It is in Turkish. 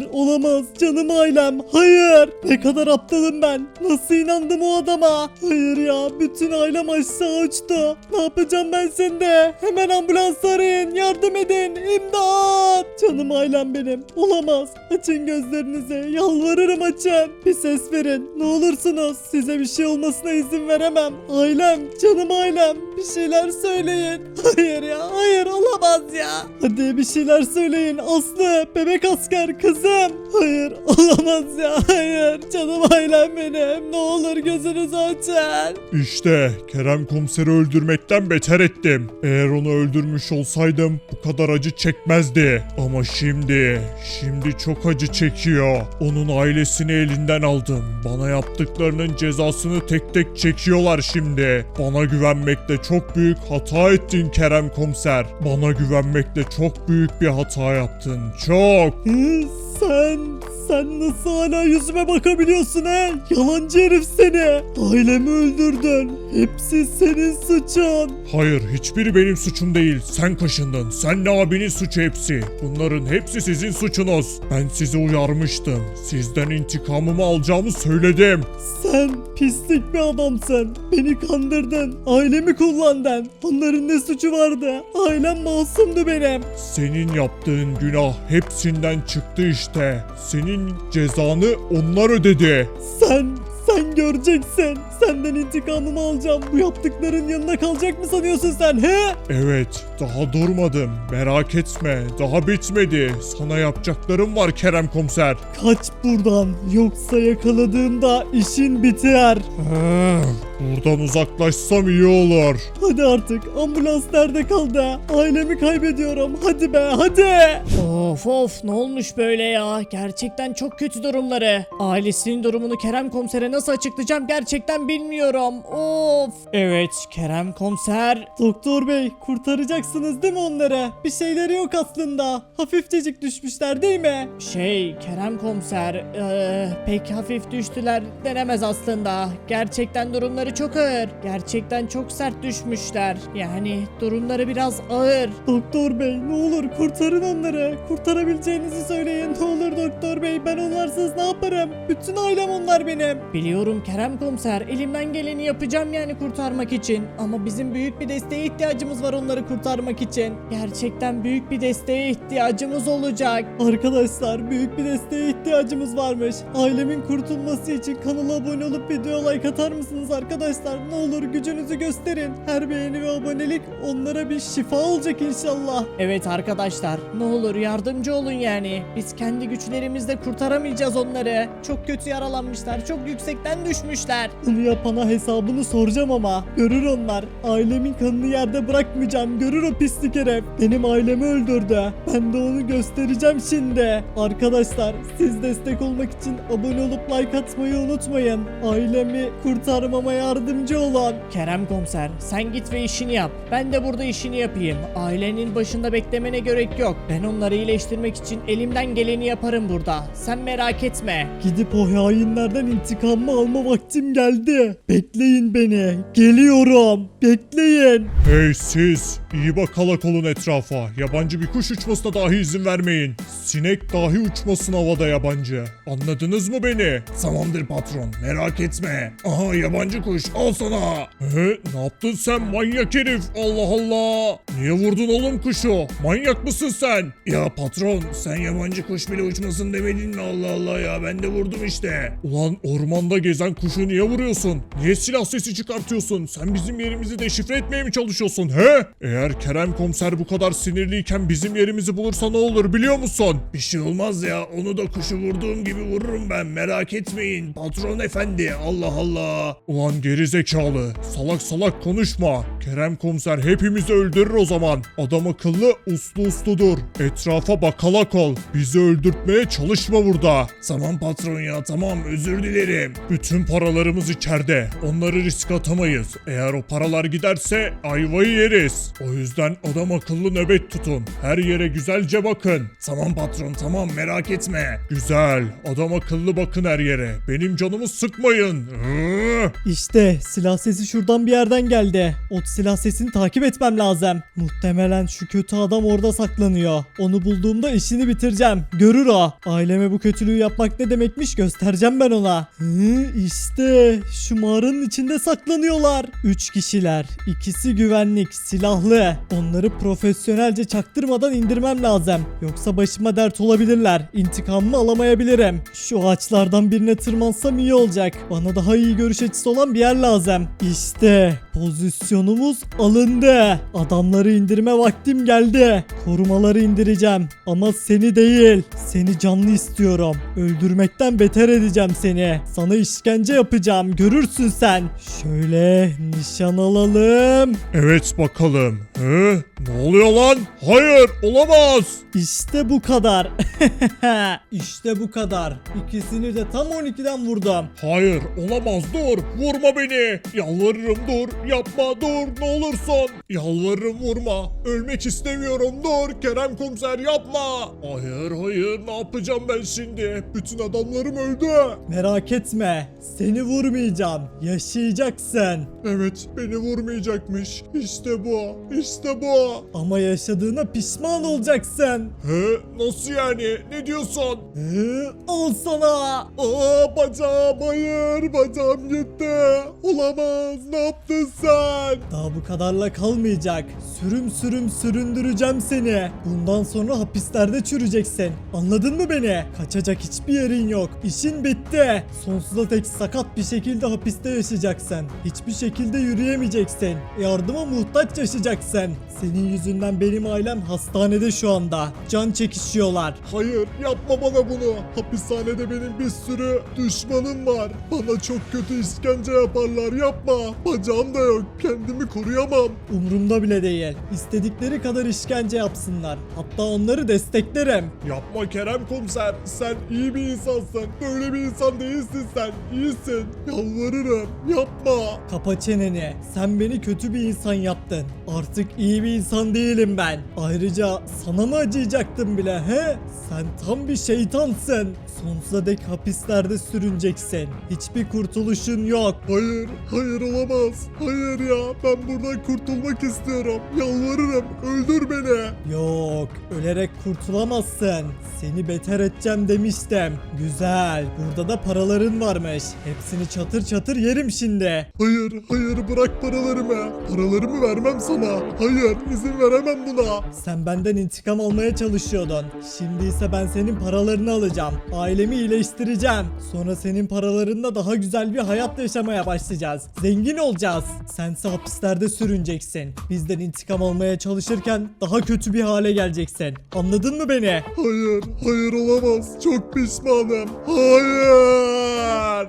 Hayır olamaz canım ailem hayır. Ne kadar aptalım ben. Nasıl inandım o adama? Hayır ya bütün ailem aşağı uçtu. Ne yapacağım ben sende? Hemen ambulans arayın yardım edin imdat. Canım ailem benim olamaz. Açın gözlerinizi yalvarırım açın. Bir ses verin ne olursunuz. Size bir şey olmasına izin veremem. Ailem canım ailem bir şeyler söyleyin. Hayır ya hayır olamaz ya. Hadi bir şeyler söyleyin Aslı bebek asker kızım. Hayır olamaz ya hayır canım ailem benim. Ne olur gözünüzü açın. İşte Kerem komiseri öldürmekten beter ettim. Eğer onu öldürmüş olsaydım bu kadar acı çekmezdi. Ama şimdi, şimdi çok acı çekiyor. Onun ailesini elinden aldım. Bana yaptıklarının cezasını tek tek çekiyorlar şimdi. Bana güvenmekte çok büyük hata ettin Kerem komiser. Bana güvenmekte çok büyük bir hata yaptın. Çok. Sen, sen nasıl hala yüzüme bakabiliyorsun he? Yalancı herif seni. Ailemi öldürdün. Hepsi senin suçun. Hayır hiçbiri benim suçum değil. Sen kaşındın. Senle abinin suçu hepsi. Bunların hepsi sizin suçunuz. Ben sizi uyarmıştım. Sizden intikamımı alacağımı söyledim. Sen pislik bir adamsın. Beni kandırdın. Ailemi kullandın. Onların ne suçu vardı? Ailem masumdu benim. Senin yaptığın günah hepsinden çıktı işte. Senin cezanı onlar ödedi. Sen, sen göreceksin. Senden intikamımı alacağım. Bu yaptıkların yanına kalacak mı sanıyorsun sen he? Evet, daha durmadım. Merak etme, daha bitmedi. Sana yapacaklarım var Kerem komiser. Kaç buradan. Yoksa yakaladığımda işin biter. Buradan uzaklaşsam iyi olur. Hadi artık ambulans nerede kaldı? Ailemi kaybediyorum. Hadi be hadi. Of of ne olmuş böyle ya? Gerçekten çok kötü durumları. Ailesinin durumunu Kerem komisere nasıl açıklayacağım gerçekten bilmiyorum. Of. Evet Kerem komiser. Doktor bey kurtaracaksınız değil mi onları? Bir şeyleri yok aslında. Hafifçecik düşmüşler değil mi? Şey Kerem komiser eee, pek hafif düştüler denemez aslında. Gerçekten durumları çok ağır. Gerçekten çok sert düşmüşler. Yani durumları biraz ağır. Doktor bey ne olur kurtarın onları. Kurtarabileceğinizi söyleyin ne olur doktor bey. Ben onlarsız ne yaparım? Bütün ailem onlar benim. Biliyorum Kerem komiser elimden geleni yapacağım yani kurtarmak için. Ama bizim büyük bir desteğe ihtiyacımız var onları kurtarmak için. Gerçekten büyük bir desteğe ihtiyacımız olacak. Arkadaşlar büyük bir desteğe ihtiyacımız varmış. Ailemin kurtulması için kanala abone olup video like atar mısınız arkadaşlar? Ne olur gücünüzü gösterin. Her beğeni ve abonelik onlara bir şifa olacak inşallah. Evet arkadaşlar ne olur yardımcı olun yani. Biz kendi güçlerimizle kurtaramayacağız onları. Çok kötü yaralanmışlar çok yüksekten düşmüşler. Bunu yapana hesabını soracağım ama. Görür onlar. Ailemin kanını yerde bırakmayacağım. Görür o pislik herif. Benim ailemi öldürdü. Ben de onu göstereceğim şimdi. Arkadaşlar siz destek olmak için abone olup like atmayı unutmayın. Ailemi kurtarmama yardımcı olun. Kerem komiser sen git ve işini yap. Ben de burada işini yapayım. Ailenin başında beklemene gerek yok. Ben onları iyileştirmek için elimden geleni yaparım burada. Sen merak etme. Gidip o hainlerden intikamımı alma vaktim geldi. Bekleyin beni. Geliyorum. Bekleyin. Hey siz, iyi bakalak olun etrafa. Yabancı bir kuş uçmasına dahi izin vermeyin. Sinek dahi uçmasın havada yabancı. Anladınız mı beni? Tamamdır patron merak etme. Aha yabancı kuş al sana. He, ne yaptın sen manyak herif? Allah Allah. Niye vurdun oğlum kuşu? Manyak mısın sen? Ya patron sen yabancı kuş bile uçmasın demedin mi Allah Allah ya ben de vurdum işte. Ulan ormanda gezen kuşu niye vuruyorsun? Niye silah sesi çıkartıyorsun? Sen bizim yerimizi deşifre etmeye mi çalışıyorsun he? Eğer Kerem komiser bu kadar sinirliyken bizim yerimizi bulursa ne olur biliyor musun? Bir şey olmaz ya onu da kuşu vurduğum gibi vururum ben merak etmeyin patron efendi Allah Allah. Ulan geri zekalı. Salak salak konuşma. Kerem komiser hepimizi öldürür o zaman. Adam akıllı uslu usludur. Etrafa bakalak ol. Bizi öldürtmeye çalışma burada. Tamam patron ya tamam özür dilerim. Bütün paralarımız içeride. Onları risk atamayız. Eğer o paralar giderse ayvayı yeriz. O yüzden adam akıllı nöbet tutun. Her yere güzelce bakın. Tamam patron tamam merak etme. Güzel. Adam akıllı bakın her yere. Benim canımı sıkmayın. Hı? İşte silah sesi şuradan bir yerden geldi. O silah sesini takip etmem lazım. Muhtemelen şu kötü adam orada saklanıyor. Onu bulduğumda işini bitireceğim. Görür o. Aileme bu kötülüğü yapmak ne demekmiş göstereceğim ben ona. Hı, işte şu mağaranın içinde saklanıyorlar. Üç kişiler. İkisi güvenlik, silahlı. Onları profesyonelce çaktırmadan indirmem lazım. Yoksa başıma dert olabilirler. İntikamımı alamayabilirim. Şu ağaçlardan birine tırmansam iyi olacak. Bana daha iyi görüş açısı olan bir yer lazım. İşte pozisyonumuz alındı. Adamları indirme vaktim geldi. Korumaları indireceğim. Ama seni değil. Seni canlı istiyorum. Öldürmekten beter edeceğim seni. Sana işkence yapacağım. Görürsün sen. Şöyle nişan alalım. Evet bakalım. Hı? Ne oluyor lan? Hayır olamaz. İşte bu kadar. işte bu kadar. İkisini de tam 12'den vurdum. Hayır olamaz dur vurma beni. Yalvarırım dur. Yapma dur. Ne olursun. Yalvarırım vurma. Ölmek istemiyorum. Dur Kerem komiser yapma. Hayır hayır. Ne yapacağım ben şimdi? Bütün adamlarım öldü. Merak etme. Seni vurmayacağım. Yaşayacaksın. evet beni vurmayacakmış. İşte bu. İşte bu. Ama yaşadığına pişman olacaksın. He? Nasıl yani? Ne diyorsun? Hı, al sana. Aa bacağım. Hayır bacağım gitti olamaz ne yaptın sen Daha bu kadarla kalmayacak. Sürüm sürüm süründüreceğim seni. Bundan sonra hapislerde çürüyeceksin. Anladın mı beni? Kaçacak hiçbir yerin yok. İşin bitti. Sonsuza dek sakat bir şekilde hapiste yaşayacaksın. Hiçbir şekilde yürüyemeyeceksin. Yardıma muhtaç yaşayacaksın. Senin yüzünden benim ailem hastanede şu anda. Can çekişiyorlar. Hayır yapma bana bunu. Hapishanede benim bir sürü düşmanım var. Bana çok kötü işkence yaparlar yapma. Bacağım da yok. Kendimi koruyamam. Umurumda bile değil. İstedikleri kadar işkence yapsınlar. Hatta onları desteklerim. Yapma Kerem komiser. Sen iyi bir insansın. Böyle bir insan değilsin sen. İyisin. Yalvarırım. Yapma. Kapa çeneni. Sen beni kötü bir insan yaptın. Artık iyi bir insan değilim ben. Ayrıca sana mı acıyacaktım bile he? Sen tam bir şeytansın. Sonsuza dek hapislerde sürüneceksin. Hiçbir kurtuluşun yok. Hayır. Hayır olamaz. Hayır ya. Ben buradan kurtulmak istiyorum. Yalvarırım. Öldür beni. Yok, ölerek kurtulamazsın. Seni beter edeceğim demiştim. Güzel. Burada da paraların varmış. Hepsini çatır çatır yerim şimdi. Hayır. Hayır. Bırak paralarımı. Paralarımı vermem sana. Hayır. izin veremem buna. Sen benden intikam almaya çalışıyordun. Şimdi ise ben senin paralarını alacağım. Ailemi iyileştireceğim. Sonra senin paralarınla daha güzel bir hayat yaşamaya başlayacağız. Zengin olacağız. Sense hapislerde sürüneceksin. Bizden intikam almaya çalışırken daha kötü bir hale geleceksin. Anladın mı beni? Hayır, hayır olamaz. Çok pişmanım. Hayır.